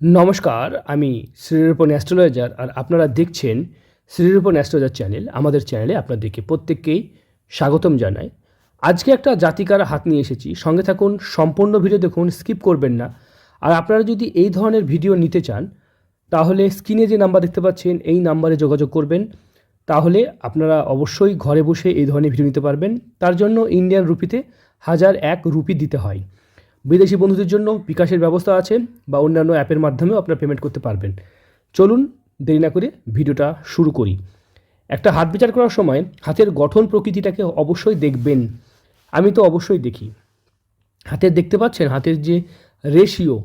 নমস্কার, আমি শ্রীরূপন অ্যাস্ট্রোলজার আর আপনারা দেখছেন শ্রীরূপন অ্যাস্ট্রোলজার চ্যানেল। আমাদের চ্যানেলে আপনাদেরকে প্রত্যেককেই স্বাগতম জানাই। আজকে একটা জাতিকার হাত নিয়ে এসেছি। সঙ্গে থাকুন, সম্পূর্ণ ভিডিও দেখুন, স্কিপ করবেন না। আর আপনারা যদি এই ধরনের ভিডিও নিতে চান, তাহলে স্ক্রিনে যে নাম্বার দেখতে পাচ্ছেন, এই নাম্বারে যোগাযোগ করবেন। তাহলে আপনারা অবশ্যই ঘরে বসে এই ধরনের ভিডিও নিতে পারবেন। তার জন্য ইন্ডিয়ান রুপিতে হাজার এক রুপি দিতে হয়। বিদেশি বন্ধুদের জন্য বিকাশের ব্যবস্থা আছে বা অন্যান্য অ্যাপের মাধ্যমেও আপনারা পেমেন্ট করতে পারবেন। চলুন দেরি না করে ভিডিওটা শুরু করি। একটা হাত বিচার করার সময় হাতের গঠন প্রকৃতিটাকে অবশ্যই দেখবেন। আমি তো অবশ্যই দেখি। হাতের দেখতে পাচ্ছেন? হাতের যে রেশিও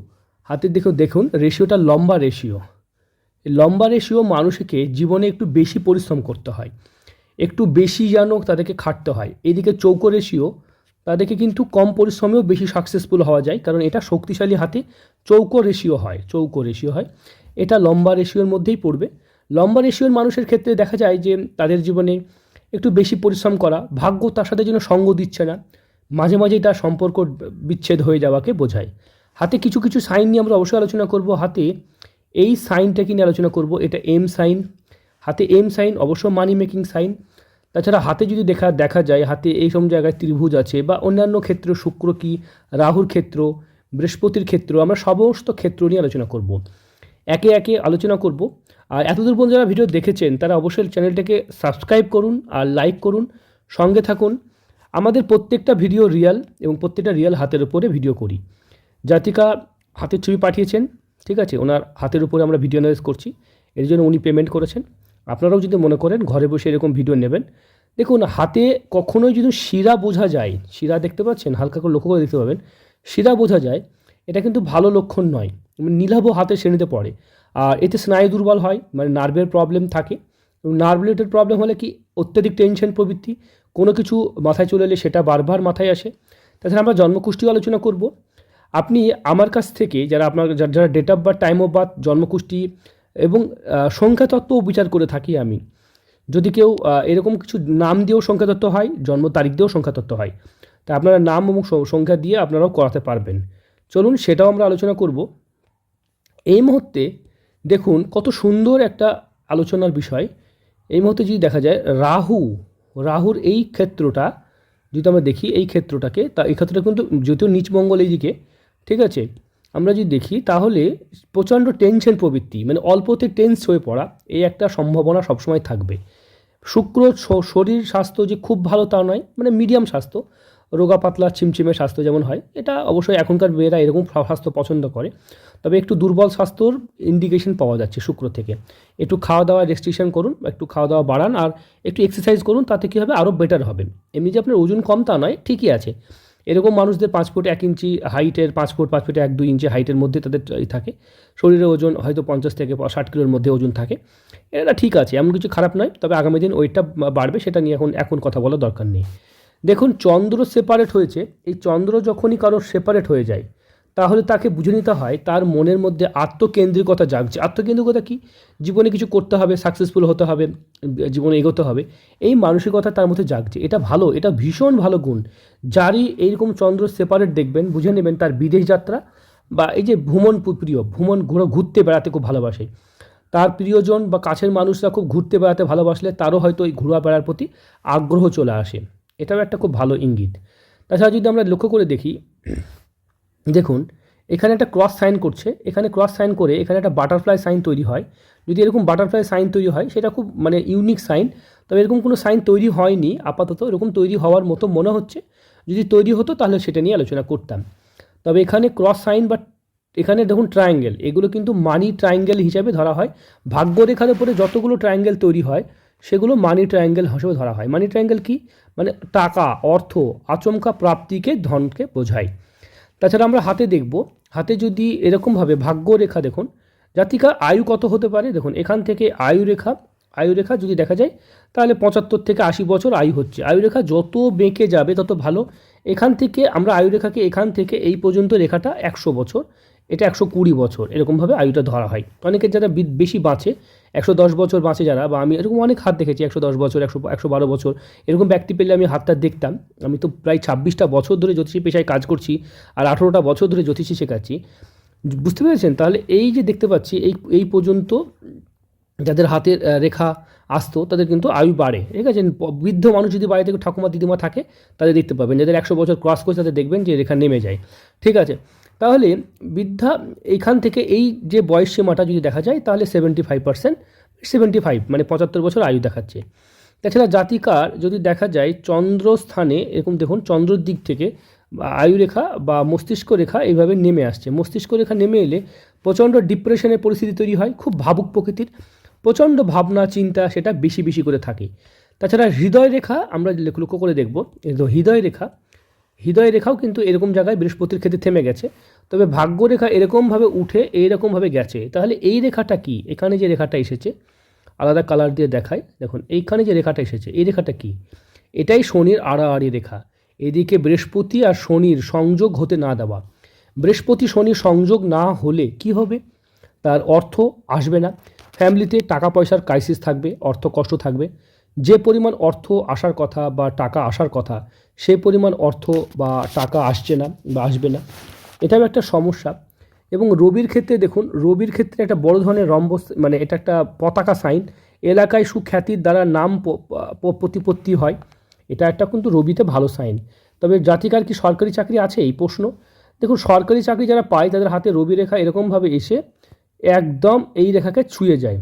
হাতের দেখে, দেখুন রেশিওটা লম্বা রেশিও লম্বা রেশিও মানুষকে জীবনে একটু বেশি পরিশ্রম করতে হয়। একটু বেশি যেন তাদেরকে খাটতে হয়। এদিকে চৌকো রেশিও তাদেরকে কিন্তু কম পরিশ্রমেও বেশি সাকসেসফুল হওয়া যায়। কারণ এটা শক্তিশালী হাতে চৌকো রেশিও হয়, চৌকো রেশিও হয়। এটা লম্বা রেশিওর মধ্যেই পড়বে। লম্বা রেশিওর মানুষের ক্ষেত্রে দেখা যায় যে তাদের জীবনে একটু বেশি পরিশ্রম করা, ভাগ্য তার সাথে যেন সঙ্গ দিচ্ছে না, মাঝে মাঝেই তার সম্পর্ক বিচ্ছেদ হয়ে যাওয়াকে বোঝায়। হাতে কিছু কিছু সাইন নিয়ে আমরা অবশ্যই আলোচনা করব। হাতে এই সাইনটাকে নিয়ে আলোচনা করব? এটা এম সাইন হাতে এম সাইন অবশ্য মানি মেকিং সাইন তাছাড়া হাতে যদি দেখা দেখা যায়, হাতে এই সব জায়গায় ত্রিভুজ আছে বা অন্যান্য ক্ষেত্র, শুক্র কি, রাহুর ক্ষেত্র, বৃহস্পতির ক্ষেত্র, আমরা সমস্ত ক্ষেত্র নিয়ে আলোচনা করব। একে একে আলোচনা করব। আর এতদূর পর্যন্ত যারা ভিডিও দেখেছেন, তারা অবশ্যই চ্যানেলটাকে সাবস্ক্রাইব করুন আর লাইক করুন, সঙ্গে থাকুন। আমাদের প্রত্যেকটা ভিডিও রিয়াল এবং প্রত্যেকটা রিয়াল হাতের উপরে ভিডিও করি। জাতিকা হাতের ছবি পাঠিয়েছেন, ঠিক আছে? ওনার হাতের উপরে আমরা ভিডিও অ্যানালাইজ করছি। এর জন্য উনি পেমেন্ট করেছেন। আপনারাও যদি মনে করেন, ঘরে বসে এরকম ভিডিও নেবেন। দেখুন, হাতে কখনোই যদি শিরা বোঝা যায়, শিরা দেখতে পাচ্ছেন? হালকা করে লক্ষ্য করে দেখতে পাবেন। শিরা বোঝা যায়, এটা কিন্তু ভালো লক্ষণ নয়। নীলাভ হাতের শ্রেণীতে পড়ে। আর এতে স্নায়ু দুর্বল হয় মানে নার্ভের প্রবলেম থাকে। এবং নার্ভ রিলেটেড প্রবলেম হলে কি? অত্যাধিক টেনশন প্রবৃত্তি। কোনো কিছু মাথায় চলে এলে সেটা বারবার মাথায় আসে। তাছাড়া আমরা জন্মকুষ্ঠিও আলোচনা করব। আপনি আমার কাছ থেকে, যারা আপনার, যারা date of birth time of birth জন্মকুষ্ঠি এবং সংখ্যাতত্ত্বও বিচার করে থাকি আমি। যদি কেউ এরকম কিছু নাম দিয়েও সংখ্যাতত্ত্ব হয়, জন্ম তারিখ দিয়েও সংখ্যাতত্ত্ব হয়, তা আপনারা নাম এবং সংখ্যা দিয়ে আপনারাও করাতে পারবেন। চলুন সেটাও আমরা আলোচনা করব। এই মুহূর্তে দেখুন কত সুন্দর একটা আলোচনার বিষয়। এই মুহূর্তে যদি দেখা যায়, রাহু, রাহুর এই ক্ষেত্রটা, যদি আমরা দেখি এই ক্ষেত্রটাকে, তা এই ক্ষেত্রটা কিন্তু যদিও নিচমঙ্গল এই দিকে, ঠিক আছে? আমরা যদি দেখি, তাহলে প্রচণ্ড টেনশন প্রবৃত্তি মানে অল্পতে টেন্স হয়ে পড়া, এই একটা সম্ভাবনা সবসময় থাকবে। শুক্র শরীর স্বাস্থ্য যে খুব ভালো তা নয় মানে মিডিয়াম স্বাস্থ্য, রোগা পাতলা চিমচিমে স্বাস্থ্য যেমন হয়, এটা অবশ্যই এখনকার মেয়েরা এরকম স্বাস্থ্য পছন্দ করে। তবে একটু দুর্বল স্বাস্থ্যর ইন্ডিকেশন পাওয়া যাচ্ছে শুক্র থেকে। একটু খাওয়া দাওয়া রেস্ট্রিকশন করুন একটু খাওয়া দাওয়া বাড়ান, আর একটু এক্সারসাইজ করুন, তাতে কী হবে? আরও বেটার হবে। এমনি যে আপনার ওজন কম তা নয়, ঠিকই আছে। এরকম মানুষদের পাঁচ ফুট এক ইঞ্চি হাইটের, পাঁচ ফুট পাঁচ ফুট এক দুই ইঞ্চি হাইটের মধ্যে তাদের থাকে। শরীরের ওজন হয়তো পঞ্চাশ থেকে ষাট কিলোর মধ্যে ওজন থাকে। এটা ঠিক আছে, এমন কিছু খারাপ নয়, তবে আগামী দিন ওয়েটটা বাড়বে সেটা নিয়ে এখন এখন কথা বলার দরকার নেই। দেখুন, চন্দ্র সেপারেট হয়েছে। এই চন্দ্র যখনই কারোর সেপারেট হয়ে যায় তাহলে তাকে বুঝে নিতে হয় তার মনের মধ্যে আত্মকেন্দ্রিকতা জাগছে। আত্মকেন্দ্রিকতা কি? জীবনে কিছু করতে হবে সাকসেসফুল হতে হবে, জীবনে এগোতে হবে, এই মানসিকতা তার মধ্যে জাগছে। এটা ভালো, এটা ভীষণ ভালো গুণ। যারই এইরকম চন্দ্র সেপারেট দেখবেন, বুঝে নেবেন তার বিদেশ যাত্রা বা এই যে ভ্রমণ প্রিয়, ভ্রমণ ঘুরে, ঘুরতে বেড়াতে খুব ভালোবাসে। তার প্রিয়জন বা কাছের মানুষরা খুব ঘুরতে বেড়াতে ভালোবাসলে তারও হয়তো এই ঘোরা বেড়ার প্রতি আগ্রহ চলে আসে। এটাও একটা খুব ভালো ইঙ্গিত। তাছাড়া যদি আমরা লক্ষ্য করে দেখি দেখুন, এখানে একটা ক্রস সাইন করছে। এখানে ক্রস সাইন করে এখানে একটা বাটারফ্লাই সাইন তৈরি হয়। যদি এরকম বাটারফ্লাই সাইন তৈরি হয়, সেটা খুব মানে ইউনিক সাইন তবে এরকম কোনো সাইন তৈরি হয়নি, আপাতত এরকম তৈরি হওয়ার মতো মনে হচ্ছে। যদি তৈরি হতো, তাহলে সেটা নিয়ে আলোচনা করতাম। তবে এখানে ক্রস সাইন বা এখানে দেখুন ট্রায়াঙ্গেল এগুলো কিন্তু মানি ট্রায়াঙ্গেল হিসাবে ধরা হয়। ভাগ্যরেখার উপরে যতগুলো ট্রায়াঙ্গেল তৈরি হয়, সেগুলো মানি ট্রায়াঙ্গেল হিসেবে ধরা হয়। মানি ট্রায়াঙ্গেল কি? মানে টাকা, অর্থ, আচমকা প্রাপ্তিকে ধনকে বোঝায়। তাছাড়া আমরা হাতে দেখব, হাতে যদি এরকমভাবে ভাগ্য রেখা দেখুন জাতিকা আয়ু কত হতে পারে? দেখুন, এখান থেকে আয়ু রেখা আয়ু রেখা যদি দেখা যায়, তাহলে পঁচাত্তর থেকে আশি বছর আয়ু হচ্ছে। আয়ু রেখা যত বেঁকে যাবে তত ভালো। এখান থেকে আমরা আয়ু রেখাকে এখান থেকে এই পর্যন্ত রেখাটা একশো বছর। এটা একশো কুড়ি বছর, এরকমভাবে আয়ুটা ধরা হয়। অনেকের যারা বেশি বাঁচে, একশো দশ বছর বাঁচে যারা, বা আমি এরকম অনেক হাত দেখেছি, একশো দশ বছর, একশো একশো বারো বছর, এরকম ব্যক্তি পেলে আমি হাতটা দেখতাম। আমি তো প্রায় ছাব্বিশটা বছর ধরে জ্যোতিষী পেশায় কাজ করছি আর আঠেরোটা বছর ধরে জ্যোতিষী শেখাচ্ছি। বুঝতে পেরেছেন? তাহলে এই যে দেখতে পাচ্ছি, এই এই পর্যন্ত যাদের হাতের রেখা আসতো, তাদের কিন্তু আয়ু বাড়ে। ঠিক আছে? বৃদ্ধ মানুষ যদি বাড়ি থেকে ঠাকুমা, দিদিমা থাকে, তাদের দেখতে পাবেন। যাদের একশো বছর ক্রস করছে, তাদের দেখবেন যে রেখা নেমে যায়। ঠিক আছে? তাহলে বৃদ্ধা এইখান থেকে এই যে বয়স সীমাটা যদি দেখা যায়, তাহলে seventy five percent seventy five মানে পঁচাত্তর বছর আয়ু দেখাচ্ছে। তাছাড়া জাতিকার যদি দেখা যায়, চন্দ্রস্থানে, এরকম দেখুন, চন্দ্রর দিক থেকে আয়ুরেখা বা মস্তিষ্ক রেখা এইভাবে নেমে আসছে। মস্তিষ্ক রেখা নেমে এলে প্রচণ্ড ডিপ্রেশনের পরিস্থিতি তৈরি হয়, খুব ভাবুক প্রকৃতির। প্রচণ্ড ভাবনা, চিন্তা সেটা বেশি বেশি করে থাকে। তাছাড়া হৃদয় রেখা আমরা লক্ষ্য করে দেখব হৃদয় রেখা হৃদয় রেখাও কিন্তু এরকম জায়গায় বৃহস্পতির ক্ষেত্রে থেমে গেছে। তবে ভাগ্য রেখা এরকমভাবে উঠে এইরকমভাবে গেছে। তাহলে এই রেখাটা কি? এখানে যে রেখাটা এসেছে, আলাদা কালার দিয়ে দেখায় দেখুন, এইখানে যে রেখাটা এসেছে, এই রেখাটা কি? এটাই শনির আড়াআড়ি রেখা। এদিকে বৃহস্পতি আর শনির সংযোগ হতে না দেওয়া। বৃহস্পতি শনি সংযোগ না হলে কি হবে? তার অর্থ আসবে না। ফ্যামিলিতে টাকা পয়সার ক্রাইসিস থাকবে, অর্থ কষ্ট থাকবে। যে পরিমাণ অর্থ আসার কথা বা টাকা আসার কথা সেই পরিমাণ অর্থ বা টাকা আসছে না বা আসবে না। এটাও একটা সমস্যা। এবং রবির ক্ষেত্রে দেখুন, রবির ক্ষেত্রে একটা বড় ধরনের রম্বস মানে এটা একটা পতাকা সাইন এলাকায় সুখ্যাতির দ্বারা নাম প্রতিপত্তি হয়। এটা একটা কিন্তু রবিতে ভালো সাইন তবে জাতিকার কি সরকারি চাকরি আছে? এই প্রশ্ন। দেখুন, সরকারি চাকরি যারা পায়, তাদের হাতে রবি রেখা এরকমভাবে এসে একদম এই রেখাকে ছুঁয়ে যায়।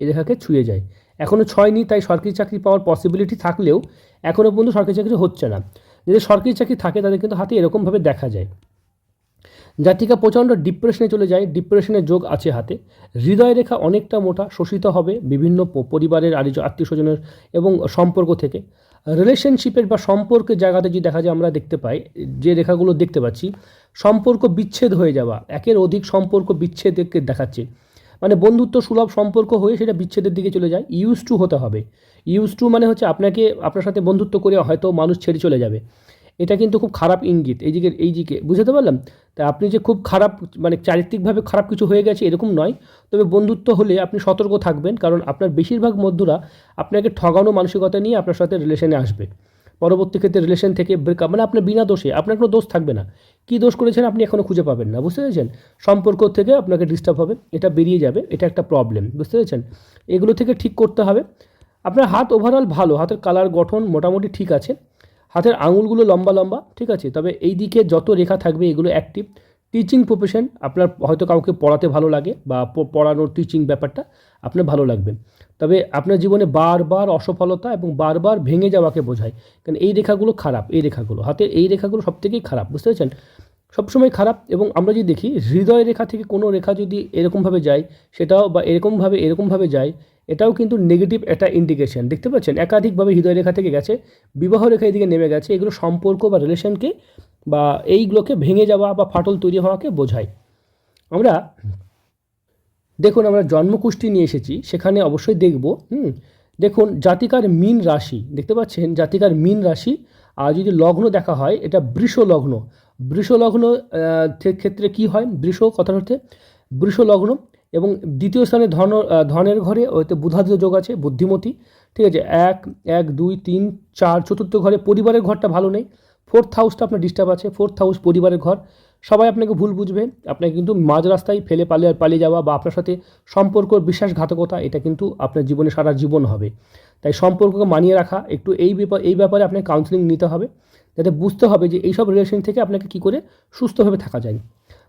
এই রেখাকে ছুঁয়ে যায়। এখনও ছয়নি তাই সরকারি চাকরি পাওয়ার পসিবিলিটি থাকলেও এখনও পর্যন্ত সরকারি চাকরি হচ্ছে না। যাদের সরকারি চাকরি থাকে তাদের কিন্তু হাতে এরকমভাবে দেখা যায়। জাতিকা প্রচণ্ড ডিপ্রেশনে চলে যায় ডিপ্রেশনের যোগ আছে হাতে। হৃদয় রেখা অনেকটা মোটা, শোষিত হবে বিভিন্ন পরিবারের আত্মীয় স্বজনের এবং সম্পর্ক থেকে। রিলেশনশিপের বা সম্পর্কের জায়গাতে যদি দেখা যায়, আমরা দেখতে পাই, যে রেখাগুলো দেখতে পাচ্ছি, সম্পর্ক বিচ্ছেদ হয়ে যাওয়া, একের অধিক সম্পর্ক বিচ্ছেদকে দেখাচ্ছে। মানে বন্ধুত্ব, সুলভ সম্পর্ক হয়ে সেটা বিচ্ছেদের দিকে চলে যায়। ইউজ টু হতে হবে। ইউজ টু মানে হচ্ছে আপনাকে, আপনার সাথে বন্ধুত্ব করে হয়তো মানুষ ছেড়ে চলে যাবে। এটা কিন্তু খুব খারাপ ইঙ্গিত। এই দিকে এই দিকে, বুঝতে পারলাম? তা আপনি যে খুব খারাপ মানে চারিত্রিকভাবে খারাপ কিছু হয়ে গেছে এরকম নয়। তবে বন্ধুত্ব হলে আপনি সতর্ক থাকবেন, কারণ আপনার বেশিরভাগ মধ্যরা আপনাকে ঠগানো মানসিকতা নিয়ে আপনার সাথে রিলেশনে আসবে। পরবর্তী ক্ষেত্রে রিলেশন থেকে ব্রেকআপ মানে আপনার বিনা দোষে, আপনার কোনো দোষ থাকবে না। কী দোষ করেছেন আপনি এখনও খুঁজে পাবেন না, বুঝতে পেরেছেন? সম্পর্ক থেকে আপনাকে ডিস্টার্ব হবে, এটা বেরিয়ে যাবে, এটা একটা প্রবলেম বুঝতে পেরেছেন? এগুলো থেকে ঠিক করতে হবে। আপনার হাত ওভারঅল ভালো, হাতের কালার গঠন মোটামুটি ঠিক আছে। হাতের আঙুলগুলো লম্বা লম্বা, ঠিক আছে? তবে এই দিকে যত রেখা থাকবে, এগুলো অ্যাক্টিভ টিচিং প্রফেশন আপনার হয়তো কাউকে পড়াতে ভালো লাগে বা পড়ানোর টিচিং ব্যাপারটা আপনার ভালো লাগবে। তবে আপনার জীবনে বারবার অসফলতা এবং বারবার ভেঙে যাওয়াকে বোঝায়। কারণ এই রেখাগুলো খারাপ, এই রেখাগুলো, হাতের এই রেখাগুলো সব থেকেই খারাপ, বুঝতে পেরেছেন? সবসময় খারাপ এবং আমরা যদি দেখি, হৃদয় রেখা থেকে কোনো রেখা যদি এরকমভাবে যায়, সেটাও বা এরকমভাবে এরকমভাবে যায়, এটাও কিন্তু নেগেটিভ একটা ইন্ডিকেশন দেখতে পাচ্ছেন? একাধিকভাবে হৃদয় রেখা থেকে গেছে, বিবাহ রেখা এদিকে নেমে গেছে, এগুলো সম্পর্ক বা রিলেশনকে বা এইগুলোকে ভেঙে যাওয়া বা ফাটল তৈরি হওয়াকে বোঝায়। আমরা দেখুন, আমরা জন্মকুষ্টি নিয়ে এসেছি, সেখানে অবশ্যই দেখব, হুম? দেখুন, জাতিকার মিন রাশি, দেখতে পাচ্ছেন? জাতিকার মিন রাশি, আর যদি লগ্ন দেখা হয়, এটা বৃষ লগ্ন। বৃষ লগ্ন ক্ষেত্রে কি হয়? বৃষ, কথার অর্থে বৃষ লগ্ন, এবং দ্বিতীয় স্থানে ধন ধনের ঘরে ওতে বুধাদিত্য যোগ আছে, বুদ্ধিমতী, ঠিক আছে? এক এক, দুই, তিন, চার, চতুর্থ ঘরে পরিবারের ঘরটা ভালো নেই ফোর্থ হাউসটা আপনার ডিস্টার্ব আছে ফোর্থ হাউস পরিবারের ঘর। সবাই আপনাকে ভুল বুঝবে, আপনাকে কিন্তু মাঝ রাস্তায় ফেলে পালিয়ে পালিয়ে যাওয়া বা আপনার সাথে সম্পর্ক বিশ্বাসঘাতকতা, এটা কিন্তু আপনার জীবনে সারা জীবন হবে। তাই সম্পর্ককে মানিয়ে রাখা, একটু এই ব্যাপার, এই ব্যাপারে আপনাকে কাউন্সিলিং নিতে হবে, যাতে বুঝতে হবে যে এইসব রিলেশন থেকে আপনাকে কী করে সুস্থভাবে থাকা যায়।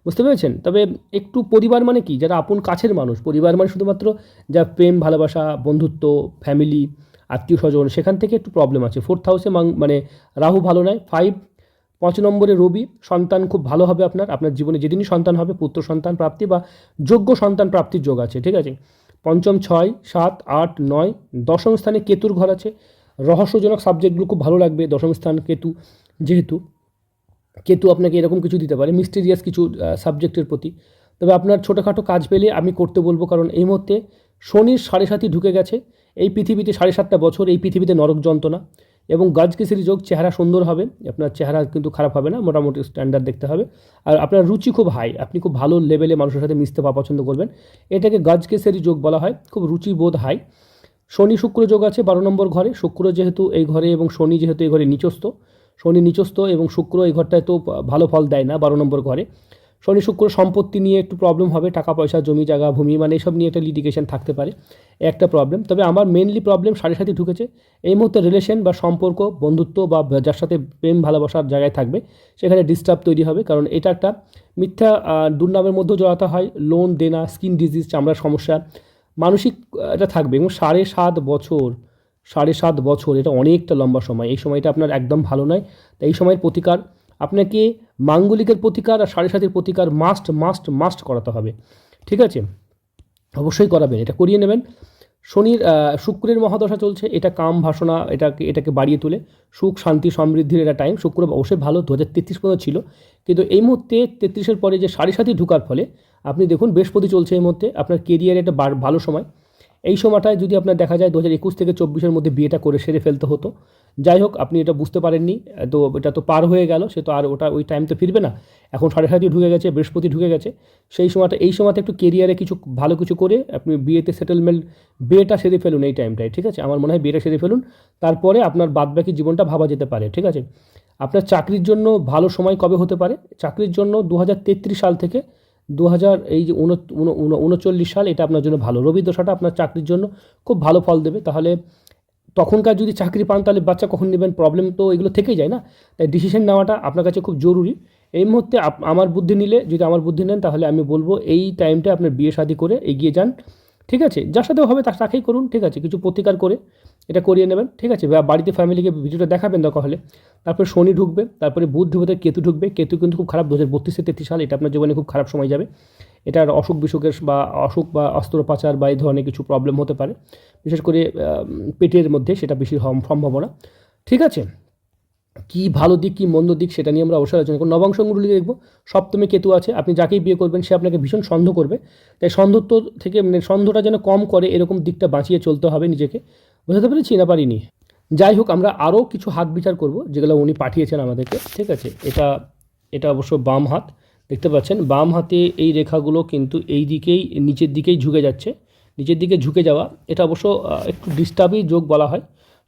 বুঝতে পেরেছেন? তবে একটু পরিবার মানে কি? যারা আপন কাছের মানুষ, পরিবার মানে শুধুমাত্র যা প্রেম, ভালোবাসা, বন্ধুত্ব ফ্যামিলি আত্মীয় স্বজন, সেখান থেকে একটু প্রবলেম আছে। ফোর্থ হাউসে মানে রাহু ভালো নয়। ফাইভ পাঁচ নম্বরে রবি, সন্তান খুব ভালো হবে আপনার। আপনার জীবনে যেদিনই সন্তান হবে, পুত্র সন্তান প্রাপ্তি বা যোগ্য সন্তান প্রাপ্তির যোগ আছে, ঠিক আছে? পঞ্চম, ছয়, সাত, আট, নয়, দশম স্থানে কেতুর ঘর আছে। রহস্যজনক সাবজেক্টগুলো খুব ভালো লাগবে। দশম স্থান কেতু, যেহেতু কেতু আপনাকে এরকম কিছু দিতে পারে মিস্টেরিয়াস কিছু সাবজেক্টের প্রতি। তবে আপনার ছোটোখাটো কাজ পেলে আমি করতে বলব, কারণ এই মুহূর্তে শনির সাড়ে সাতই ঢুকে গেছে। এই পৃথিবীতে সাড়ে সাতটা বছর, এই পৃথিবীতে নরক যন্ত্রণা এবং গাজকেসরি যোগ, চেহারা সুন্দর হবে, আপনার চেহারা কিন্তু খারাপ হবে না, মোটামুটি স্ট্যান্ডার্ড দেখতে হবে। আর আপনার রুচি খুব হাই আপনি খুব ভালো লেভেলে মানুষের সাথে মিশতে বা পছন্দ করবেন। এটাকে গাজকেসরি যোগ বলা হয়, খুব রুচিবোধ হাই শনি শুক্র যোগ আছে বারো নম্বর ঘরে, শুক্র যেহেতু এই ঘরে এবং শনি যেহেতু এই ঘরে নিচস্থ, শনি নিচস্থ এবং শুক্র এই ঘরটায় তো ভালো ফল দেয় না বারো নম্বর ঘরে। শনি শুক্র সম্পত্তি নিয়ে একটু প্রবলেম হবে, টাকা পয়সা, জমি, জায়গা, ভূমি মানে এসব নিয়ে একটা লিটিগেশন থাকতে পারে, একটা প্রবলেম তবে আমার মেনলি প্রবলেম সাড়ে সাথে ঢুকেছে, এই মুহূর্তে রিলেশন বা সম্পর্ক, বন্ধুত্ব বা যার সাথে প্রেম, ভালোবাসার জায়গায় থাকবে, সেখানে ডিস্টার্ব তৈরি হবে, কারণ এটা একটা মিথ্যা দুর্নামের মধ্যেও জড়াতে হয় লোন দেনা স্কিন ডিজিজ চামড়ার সমস্যা, মানসিক এটা থাকবে এবং সাড়ে সাত বছর, সাড়ে সাত বছর, এটা অনেকটা লম্বা সময়, এই সময়টা আপনার একদম ভালো নয়, তাই এই সময়ের প্রতিকার, আপনাকে মাঙ্গলিকের প্রতিকার আর সাড়ে সাতের প্রতিকার মাস্ট মাস্ট মাস্ট করাতে হবে। ঠিক আছে? অবশ্যই করাবেন, এটা করিয়ে নেবেন। শনির শুক্রের মহাদশা চলছে, এটা কাম ভাসনা এটাকে এটাকে বাড়িয়ে তোলে। সুখ, শান্তি, সমৃদ্ধির এটা টাইম শুক্র অবশ্যই ভালো, দু হাজার তেত্রিশ পর্যন্ত ছিল। কিন্তু এই মুহূর্তে তেত্রিশের পরে যে সাড়ে সাথে ঢুকার ফলে, আপনি দেখুন বৃহস্পতি চলছে এই মুহূর্তে, আপনার কেরিয়ারে একটা ভালো সময়। এই সময়টায় যদি আপনার দেখা যায় দু হাজার একুশ থেকে চব্বিশের মধ্যে বিয়েটা করে সেরে ফেলতে হতো। যাই হোক, আপনি এটা বুঝতে পারেননি, তো এটা তো পার হয়ে গেল, সে তো আর ওটা ওই টাইম তো ফিরবে না। এখন সাড়ে সাতই ঢুকে গেছে, বৃহস্পতি ঢুকে গেছে। সেই সময়টা, এই সময়টা একটু কেরিয়ারে কিছু ভালো কিছু করে আপনি বিয়েতে সেটেলমেন্ট বিয়েটা সেরে ফেলুন এই টাইমটায় ঠিক আছে? আমার মনে হয় বিয়েটা সেরে ফেলুন। তারপরে আপনার বাদবাকি জীবনটা ভাবা যেতে পারে, ঠিক আছে? আপনার চাকরির জন্য ভালো সময় কবে হতে পারে? চাকরির জন্য দু হাজার তেত্রিশ সাল থেকে দু হাজার এই যে উন- উন- উন- উনচল্লিশ সাল এটা আপনার জন্য ভালো। রবি দশাটা আপনার চাকরির জন্য খুব ভালো ফল দেবে। তাহলে তখনকার যদি চাকরি পান, তাহলে বাচ্চা কখন নেবেন? প্রবলেম তো এগুলো থেকেই যায় না। তাই ডিসিশন নেওয়াটা আপনার কাছে খুব জরুরি। এই মুহূর্তে আমার বুদ্ধি নিলে, যদি আমার বুদ্ধি নেন, তাহলে আমি বলব এই টাইমটা আপনার বিয়ে শাদী করে এগিয়ে যান। ঠিক আছে? যার সাথে হবে তাকেই করুন। ঠিক আছে? কিছু প্রতিকার করে। এটা করিয়ে নেবেন, ঠিক আছে? বাড়িতে ফ্যামিলিকে ভিডিওটা দেখাবেন দরকার হলে। তারপরে শনি ঢুকবে, তারপরে বুধ ঢুকবে, কেতু ঢুকবে। কেতু কিন্তু খুব খারাপ দু হাজার বত্রিশ তেত্রিশ সাল, এটা আপনার জীবনে খুব খারাপ সময় যাবে। এটার অসুখ বিসুখের বা অসুখ বা অস্ত্রোপচার বা এই ধরনের কিছু প্রবলেম হতে পারে। বিশেষ করে পেটের মধ্যে সেটা বেশি সম্ভাবনা। ঠিক আছে? কি ভালো দিক, কি মন্দ দিক সেটা নিয়ে আমরা অবশ্যই আলোচনা করব। নবাংশ কুণ্ডলী দেখব। সপ্তমে কেতু আছে। আপনি যাকেই বিয়ে করবেন, সে আপনাকে ভীষণ সন্দেহ করবে। তাই সন্দেহত্ব থেকে মানে সন্দেহটা যেন কম করে, এরকম দিকটা বাঁচিয়ে চলতে হবে নিজেকে। বোঝাতে পেরেছি না পারিনি যাই হোক, আমরা আরও কিছু হাত বিচার করব, যেগুলো উনি পাঠিয়েছেন আমাদেরকে, ঠিক আছে? এটা এটা অবশ্য বাম হাত, দেখতে পাচ্ছেন? বাম হাতে এই রেখাগুলো কিন্তু এই দিকেই, নিচের দিকেই ঝুঁকে যাচ্ছে। নিচের দিকে ঝুঁকে যাওয়া, এটা অবশ্য একটু ডিস্টার্বই যোগ বলা হয়,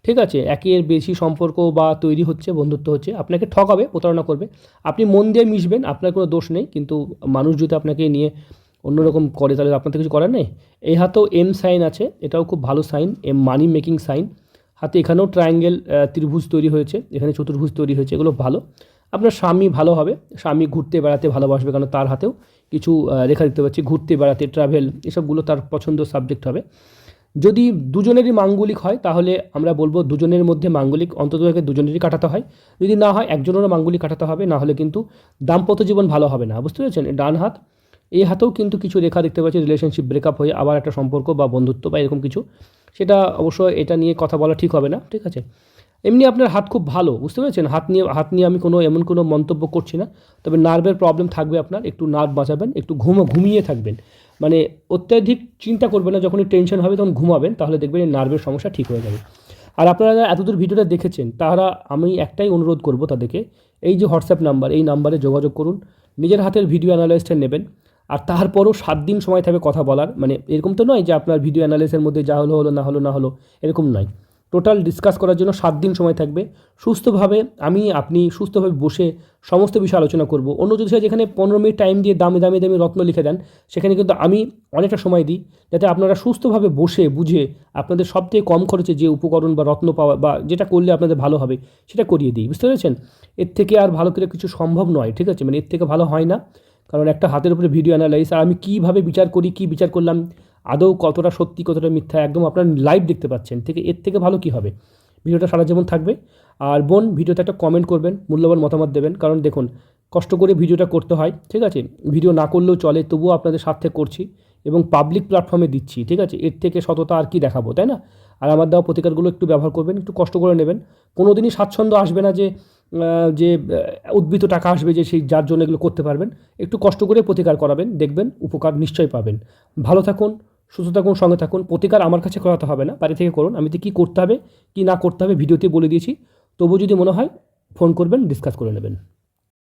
ঠিক আছে? একের বেশি সম্পর্ক বা তৈরি হচ্ছে, বন্ধুত্ব হচ্ছে, আপনাকে ঠকাবে, প্রতারণা করবে। আপনি মন দিয়ে মিশবেন, আপনার কোনো দোষ নেই, কিন্তু মানুষ যদি আপনাকে নিয়ে অন্যরকম করে, তাহলে আপনার তো কিছু করার নেই? এই হাতেও এম সাইন আছে, এটাও খুব ভালো sign M money making sign হাতে এখানেও ট্রায়াঙ্গেল ত্রিভুজ তৈরি হয়েছে, এখানে চতুর্ভুজ তৈরি হয়েছে, এগুলো ভালো। আপনার স্বামী ভালো হবে, স্বামী ঘুরতে বেড়াতে ভালোবাসবে কারণ তার হাতেও কিছু রেখা দেখতে পাচ্ছি, ঘুরতে বেড়াতে ট্রাভেল এসবগুলো তার পছন্দ সাবজেক্ট হবে। যদি দুজনেরই মাঙ্গলিক হয়, তাহলে আমরা বলব দুজনের মধ্যে মাঙ্গলিক, অন্তত দুজনেরই কাটাতে হয়। যদি না হয়, একজনেরও মাঙ্গলিক কাটাতে হবে, না হলে কিন্তু দাম্পত্য জীবন ভালো হবে না, বুঝতে পেরেছেন? ডান হাত এই হাতেও কিন্তু কিছু রেখা দেখতে পাচ্ছি রিলেশনশিপ ব্রেকআপ হয়ে আবার একটা সম্পর্ক বা বন্ধুত্ব বা এরকম কিছু। সেটা অবশ্য এটা নিয়ে কথা বলা ঠিক হবে না, ঠিক আছে? এমনি আপনার হাত খুব ভালো, বুঝতে পেরেছেন? হাত নিয়ে হাত নিয়ে আমি কোনো, এমন কোনো মন্তব্য করছি না। তবে নার্ভের প্রবলেম থাকবে আপনার, একটু নার্ভ বাঁচাবেন, একটু ঘুমো, ঘুমিয়ে থাকবেন। মানে অত্যাধিক চিন্তা করবেন না, যখনই টেনশন হবে তখন ঘুমাবেন, তাহলে দেখবেন এই নার্ভের সমস্যা ঠিক হয়ে যাবে। আর আপনারা যারা এতদূর ভিডিওটা দেখেছেন, তারা, আমি একটাই অনুরোধ করব তাদেরকে, এই যে হোয়াটসঅ্যাপ নাম্বার এই নাম্বারে যোগাযোগ করুন। নিজের হাতের ভিডিও অ্যানালাইসটা নেবেন। আর তারপরও সাত দিন সময় থাকবে কথা বলার। মানে এরকম তো নয় যে আপনার ভিডিও অ্যানালিসের মধ্যে যা হলো হলো, না হলো না হলো, এরকম নয়। টোটাল ডিসকাস করার জন্য সাত দিন সময় থাকবে। সুস্থভাবে আমি, আপনি সুস্থভাবে বসে সমস্ত বিষয়ে আলোচনা করব। অন্য জ্যোতিষা যেখানে পনেরো মিনিট টাইম দিয়ে দামি দামি দামি রত্ন লিখে দেন, সেখানে কিন্তু আমি অনেকটা সময় দিই, যাতে আপনারা সুস্থভাবে বসে, বুঝে আপনাদের সবথেকে কম খরচে যে উপকরণ বা রত্ন পাওয়া বা যেটা করলে আপনাদের ভালো হবে, সেটা করিয়ে দিই। বুঝতে পেরেছেন? এর থেকে আর ভালো করে কিছু সম্ভব নয়, ঠিক আছে? মানে এর থেকে ভালো হয় না। কারণ একটা হাতের উপরে ভিডিও অ্যানালাইজ আর আমি কীভাবে বিচার করি, কী বিচার করলাম, আদৌ কতটা সত্যি, কতটা মিথ্যা, একদম আপনার লাইভ দেখতে পাচ্ছেন। থেকে এর থেকে ভালো কী হবে? ভিডিওটা সারা জীবন থাকবে। আর বোন, ভিডিওতে একটা কমেন্ট করবেন, মূল্যবান মতামত দেবেন। কারণ দেখুন, কষ্ট করে ভিডিওটা করতে হয়, ঠিক আছে? ভিডিও না করলেও চলে, তবুও আপনাদের স্বার্থে করছি এবং পাবলিক প্ল্যাটফর্মে দিচ্ছি, ঠিক আছে? এর থেকে সততা আর কি দেখাবো, তাই না? আর আমার দেওয়া প্রতিকারগুলো একটু ব্যবহার করবেন, একটু কষ্ট করে নেবেন। কোনো দিনই স্বাচ্ছন্দ্য আসবে না যে যে আহ, উদ্বৃত্ত টাকা আসবে যে সেই যার জন্য এগুলো করতে পারবেন একটু কষ্ট করে প্রতিকার করাবেন দেখবেন উপকার নিশ্চয়ই পাবেন। ভালো থাকুন সুস্থ থাকুন সঙ্গে থাকুন প্রতিকার আমার কাছে করাতে হবে না বাড়ি থেকে করুন আমি তো কী করতে হবে কী না করতে হবে ভিডিওতে বলে দিয়েছি তবু যদি মনে হয় ফোন করবেন ডিসকাস করে নেবেন।